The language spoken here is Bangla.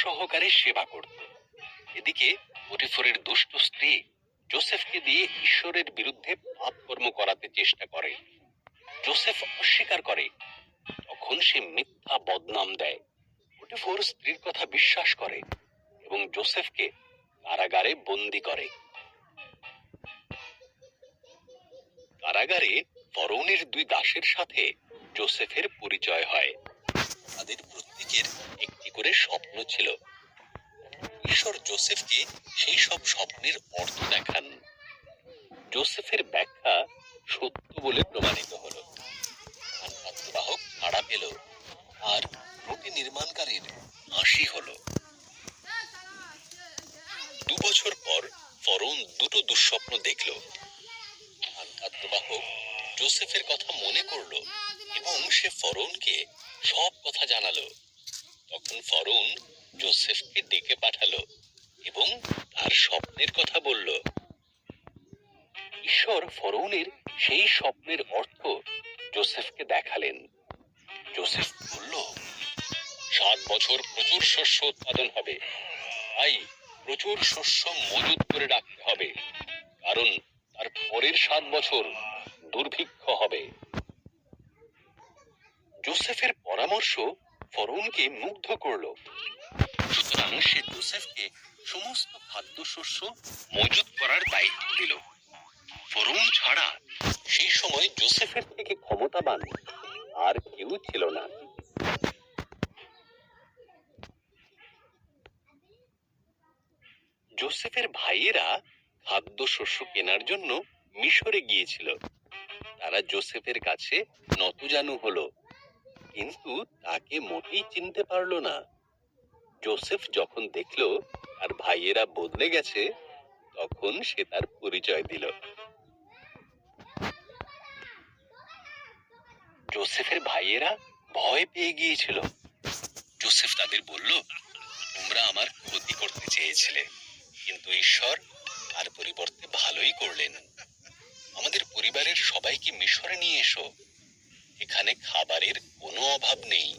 সহকারে সেবা করত। এদিকে পটিফরের দুষ্ট স্ত্রী জোসেফকে দিয়ে ঈশ্বরের বিরুদ্ধে পাপ কর্ম করাতে চেষ্টা করে। জোসেফ অস্বীকার করে, তখন সে মিথ্যা বদনাম দেয়। পটিফর স্ত্রীর কথা বিশ্বাস করে এবং জোসেফকে কারাগারে বন্দি করে। কারাগারে ফরৌনের দুই দাসের সাথে জোসেফের পরিচয় হয়। তাদের ছিল। ঈশ্বর জোসেফকে সেই সব স্বপ্নের অর্থ দেখান। জোসেফের ব্যাখ্যা সত্য বলে প্রমাণিত হলো। পাত্রবাহক ছাড়া পেল আর রুটি নির্মাণকারীর হাসি হলো। দু বছর পর ফরৌন দুটো দুঃস্বপ্ন দেখল। ধান পাত্রবাহক জোসেফের কথা মনে করল এবং সে ফরৌনকে সব কথা জানালো। তখন ফরৌন জোসেফকে ডেকে পাঠালো এবং তার স্বপ্নের কথা বলল। ঈশ্বর ফরৌনের সেই স্বপ্নের অর্থ জোসেফকে দেখালেন। জোসেফ বলল, সাত বছর প্রচুর শস্য উৎপাদন হবে। তাই প্রচুর শস্য মজুত করে রাখতে হবে। কারণ তার পরের সাত বছর দুর্ভিক্ষ হবে। জোসেফের পরামর্শ ফরৌনকে মুগ্ধ করল। জোসেফকে সমস্ত খাদ্যশস্য মজুত করার দায়িত্ব দিল। ফরৌন ছাড়া সেই সময় জোসেফের থেকে ক্ষমতাবান আর কেউ ছিল না। জোসেফের ভাইয়েরা খাদ্যশস্য কেনার জন্য মিশরে গিয়েছিল। তারা জোসেফের কাছে নতজানু হলো, কিন্তু তাকে মোটেই চিনতে পারল না। জোসেফ যখন দেখল তার ভাইয়েরা বদলে গেছে, তখন সে তার পরিচয় দিল। জোসেফের ভাইয়েরা ভয় পেয়ে গিয়েছিল। জোসেফ তাদের বলল, তোমরা আমার ক্ষতি করতে চেয়েছিলে, কিন্তু ঈশ্বর তার পরিবর্তে ভালোই করলেন। আমাদের পরিবারের সবাইকে মিশরে নিয়ে এসো। এখানে খাবারের কোনো অভাব নেই।